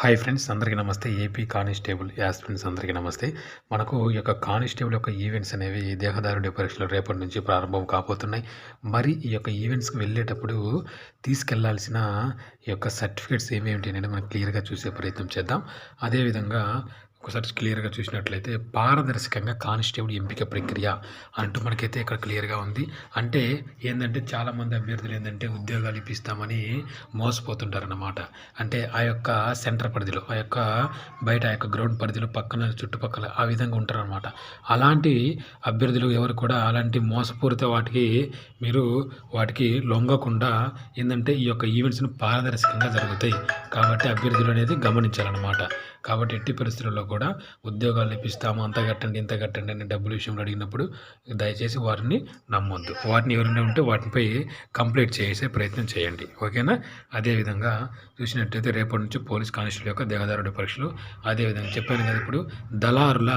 Hi friends అందరికీ నమస్తే. AP constable aspirants అందరికీ నమస్తే. మనకు ఈ యొక్క కానిస్టేబుల్ యొక్క ఈవెంట్స్ అనేవి దేహదారుడి పరీక్షలు రేపటి నుంచి ప్రారంభం కాబోతున్నాయి. మరి ఈ యొక్క ఈవెంట్స్కి వెళ్ళేటప్పుడు తీసుకెళ్ళాల్సిన ఈ యొక్క సర్టిఫికేట్స్ ఏమేమిటి అనేది మనం క్లియర్గా చూసే ప్రయత్నం చేద్దాం. అదేవిధంగా ఒకసారి క్లియర్గా చూసినట్లయితే పారదర్శకంగా కానిస్టేబుల్ ఎంపిక ప్రక్రియ అంటూ మనకైతే ఇక్కడ క్లియర్గా ఉంది. అంటే ఏంటంటే చాలామంది అభ్యర్థులు ఏంటంటే ఉద్యోగాలు ఇప్పిస్తామని మోసపోతుంటారన్నమాట. అంటే ఆ యొక్క సెంటర్ పరిధిలో ఆ యొక్క బయట ఆ యొక్క గ్రౌండ్ పరిధిలో పక్కన చుట్టుపక్కల ఆ విధంగా ఉంటారనమాట అలాంటి అభ్యర్థులు ఎవరు కూడా అలాంటి మోసపూరిత వాటికి మీరు వాటికి లొంగకుండా ఏంటంటే ఈ యొక్క ఈవెంట్స్ను పారదర్శకంగా జరుగుతాయి. కాబట్టి అభ్యర్థులు అనేది గమనించాలన్నమాట. కాబట్టి ఎట్టి పరిస్థితుల్లో కూడా ఉద్యోగాలు ఇప్పిస్తాము అంత కట్టండి ఇంత కట్టండి అని డబ్బుల విషయంలో అడిగినప్పుడు దయచేసి వారిని నమ్మొద్దు. వాటిని ఎవరైనా ఉంటే వాటిపై కంప్లీట్ చేసే ప్రయత్నం చేయండి. ఓకేనా? అదేవిధంగా చూసినట్టయితే రేపటి నుంచి పోలీస్ కానిస్టేబుల్ యొక్క దేవదారుడి పరీక్షలు. అదేవిధంగా చెప్పాను కదా ఇప్పుడు దళారుల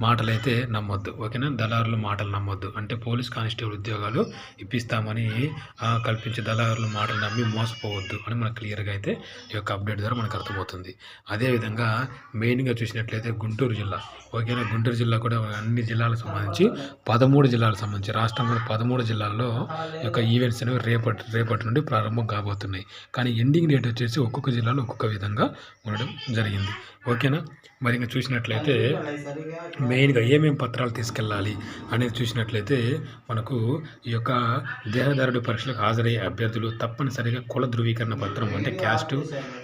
మాటలైతే నమ్మొద్దు. ఓకేనా? దళారుల మాటలు నమ్మొద్దు. అంటే పోలీస్ కానిస్టేబుల్ ఉద్యోగాలు ఇప్పిస్తామని కల్పించే దళారుల మాటలు నమ్మి మోసపోవద్దు అని మనకు క్లియర్గా అయితే ఈ యొక్క అప్డేట్ ద్వారా మనకు అర్థమవుతుంది. అదేవిధంగా మెయిన్గా చూసినట్టు చూసుకున్నట్లయితే గుంటూరు జిల్లా. ఓకేనా? గుంటూరు జిల్లా కూడా అన్ని జిల్లాలకు సంబంధించి పదమూడు జిల్లాలకు సంబంధించి రాష్ట్రంలో పదమూడు జిల్లాల్లో యొక్క ఈవెంట్స్ అనేవి రేపటి రేపటి నుండి ప్రారంభం కాబోతున్నాయి. కానీ ఎండింగ్ డేట్ వచ్చేసి ఒక్కొక్క జిల్లాలో ఒక్కొక్క విధంగా ఉండడం జరిగింది. ఓకేనా? మరి ఇంకా చూసినట్లయితే మెయిన్గా ఏమేమి పత్రాలు తీసుకెళ్ళాలి అనేది చూసినట్లయితే మనకు ఈ యొక్క దేహదారుడి పరీక్షలకు హాజరయ్యే అభ్యర్థులు తప్పనిసరిగా కుల ధృవీకరణ పత్రం అంటే క్యాస్ట్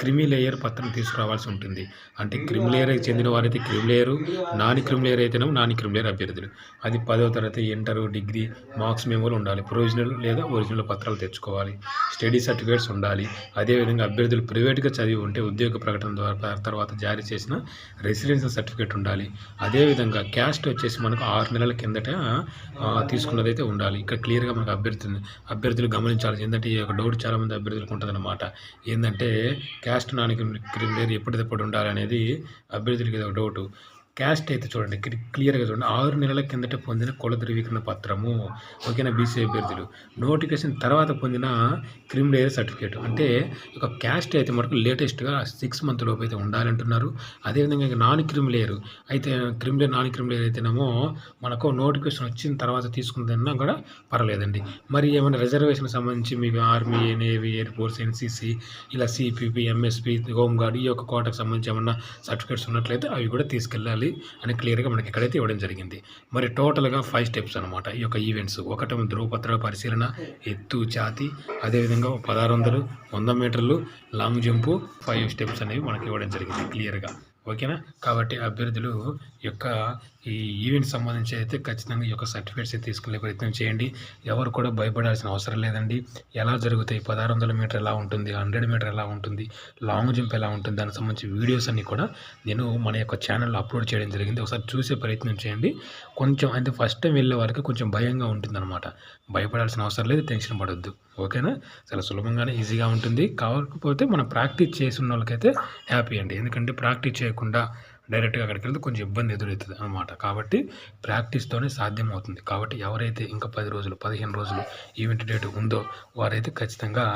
క్రిమి లేయర్ పత్రం తీసుకురావాల్సి ఉంటుంది. అంటే క్రిమి లేయర్కి చెందిన వారైతే క్రిమి లేయరు నాని క్రిమి లేయర్ అయితేనేమో నాని క్రిమిలేయర్ అభ్యర్థులు. అది పదవ తరగతి ఇంటర్ డిగ్రీ మార్క్స్ మెమోలు ఉండాలి. ప్రొవిజనల్ లేదా ఒరిజినల్ పత్రాలు తెచ్చుకోవాలి. స్టడీ సర్టిఫికేట్స్ ఉండాలి. అదేవిధంగా అభ్యర్థులు ప్రైవేట్గా చదివి ఉంటే ఉద్యోగ ప్రకటన ద్వారా తర్వాత జారీ చేసిన రెసిడెన్షియల్ సర్టిఫికేట్ ఉండాలి. అదేవిధంగా క్యాస్ట్ వచ్చేసి మనకు ఆరు నెలల కిందట తీసుకున్నదైతే ఉండాలి. ఇక్కడ క్లియర్గా మనకు అభ్యర్థి అభ్యర్థులు గమనించాలి. ఏంటంటే ఈ యొక్క డౌట్ చాలామంది అభ్యర్థులకు ఉంటుందన్నమాట. ఏంటంటే క్యాస్ట్ నానికి క్రిమినల్ ఎప్పటిదప్పుడు ఉండాలి అనేది అభ్యర్థులకి ఇది ఒక డౌట్ క్యాస్ట్ అయితే చూడండి క్లియర్గా చూడండి. ఆరు నెలల కిందట పొందిన కుల ధృవీకరణ పత్రము. ఓకేనా బీసీ అభ్యర్థులు. నోటిఫికేషన్ తర్వాత పొందిన క్రిమినల్ సర్టిఫికేట్. అంటే ఒక క్యాస్ట్ అయితే మనకు లేటెస్ట్గా సిక్స్ మంత్ లోపు అయితే ఉండాలంటున్నారు. అదేవిధంగా ఇంకా నాన్ క్రిమిలేయర్ అయితే creamy layer non creamy layer అయితేనేమో మనకు నోటిఫికేషన్ వచ్చిన తర్వాత తీసుకుందన్నా కూడా పర్వాలేదండి. మరి ఏమైనా రిజర్వేషన్ సంబంధించి మీకు army navy air force NCC ఇలా సిపిపి ఎంఎస్పి హోంగార్డ్ ఈ యొక్క కోటకు సంబంధించి ఏమన్నా సర్టిఫికేట్స్ ఉన్నట్లయితే అవి కూడా తీసుకెళ్ళాలి. అని క్లియర్గా మనకి ఇక్కడైతే ఇవ్వడం జరిగింది. మరి టోటల్గా ఫైవ్ స్టెప్స్ అనమాట ఈ యొక్క ఈవెంట్స్ ఒకటం ధ్రువపత్రాల పరిశీలన ఎత్తు ఛాతి అదేవిధంగా పదహారు వందలు వంద మీటర్లు లాంగ్ జంపు ఫైవ్ స్టెప్స్ అనేవి మనకి ఇవ్వడం జరిగింది క్లియర్గా. ఓకేనా? కాబట్టి అభ్యర్థులు యొక్క ఈ ఈవెంట్ సంబంధించి అయితే ఖచ్చితంగా ఈ యొక్క సర్టిఫికేట్స్ తీసుకునే ప్రయత్నం చేయండి. ఎవరు కూడా భయపడాల్సిన అవసరం లేదండి. ఎలా జరుగుతాయి? పదహారు వందల మీటర్ ఎలా ఉంటుంది? హండ్రెడ్ మీటర్ ఎలా ఉంటుంది? లాంగ్ జంప్ ఎలా ఉంటుంది? దానికి సంబంధించి వీడియోస్ అన్నీ కూడా నేను మన యొక్క ఛానల్లో అప్లోడ్ చేయడం జరిగింది. ఒకసారి చూసే ప్రయత్నం చేయండి. కొంచెం అంటే ఫస్ట్ టైం వెళ్ళే వారికి కొంచెం భయంగా ఉంటుందన్నమాట. భయపడాల్సిన అవసరం లేదు టెన్షన్ పడొద్దు. ఓకేనా? చాలా సులభంగానే ఈజీగా ఉంటుంది. కాకపోతే మనం ప్రాక్టీస్ చేసి ఉన్న వాళ్ళకైతే హ్యాపీ అండి. ఎందుకంటే ప్రాక్టీస్ లేకుండా డైరెక్ట్గా అక్కడికి వెళ్తే కొంచెం ఇబ్బంది ఎదురవుతుంది అనమాట కాబట్టి ప్రాక్టీస్తోనే సాధ్యం అవుతుంది కాబట్టి ఎవరైతే ఇంకా పది రోజులు పదిహేను రోజులు ఈవెంట్ డేట్ ఉందో వారైతే ఖచ్చితంగా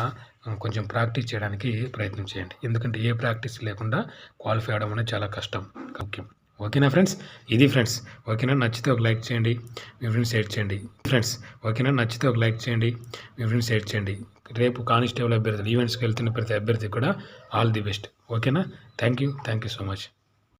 కొంచెం ప్రాక్టీస్ చేయడానికి ప్రయత్నం చేయండి. ఎందుకంటే ఏ ప్రాక్టీస్ లేకుండా క్వాలిఫై అవడం అనేది చాలా కష్టం. ముఖ్యం. ఓకేనా ఫ్రెండ్స్? ఇది ఫ్రెండ్స్. ఓకేనా? నచ్చితే ఒక లైక్ చేయండి. మీ ఫ్రెండ్స్ షేర్ చేయండి. ఫ్రెండ్స్ ఓకేనా? నచ్చితే ఒక లైక్ చేయండి. మీ ఫ్రెండ్స్ షేర్ చేయండి. రేపు కానిస్టేబుల్ అభ్యర్థులు ఈవెంట్స్కి వెళ్తున్న ప్రతి అభ్యర్థి కూడా ఆల్ ది బెస్ట్. ఓకేనా? Thank you thank you so much.